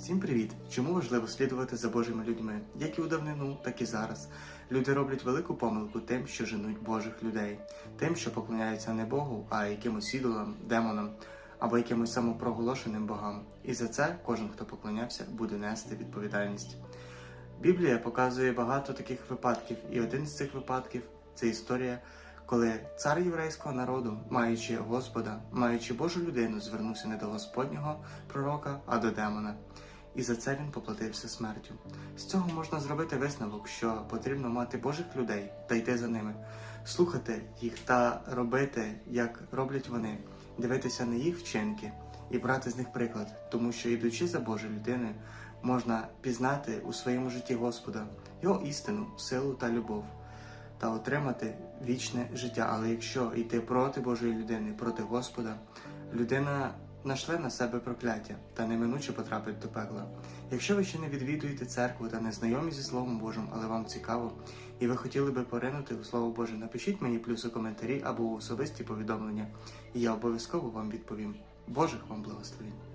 Всім привіт! Чому важливо слідувати за Божими людьми? Як і у давнину, так і зараз. Люди роблять велику помилку тим, що женуть Божих людей, тим, що поклоняються не Богу, а якимось ідолам, демонам або якимось самопроголошеним богам. І за це кожен, хто поклонявся, буде нести відповідальність. Біблія показує багато таких випадків, і один з цих випадків це історія, коли цар єврейського народу, маючи Господа, маючи Божу людину, звернувся не до Господнього пророка, а до демона. І за це він поплатився смертю. З цього можна зробити висновок, що потрібно мати Божих людей та йти за ними, слухати їх та робити, як роблять вони, дивитися на їх вчинки і брати з них приклад, тому що йдучи за Божою людиною, можна пізнати у своєму житті Господа, його істину, силу та любов, та отримати вічне життя. Але якщо йти проти Божої людини, проти Господа, людина нашле на себе прокляття та неминуче потрапить до пекла. Якщо ви ще не відвідуєте церкву та не знайомі зі Словом Божим, але вам цікаво, і ви хотіли би поринути у Слово Боже, напишіть мені плюс у коментарі або у особисті повідомлення, і я обов'язково вам відповім. Божих вам благословень!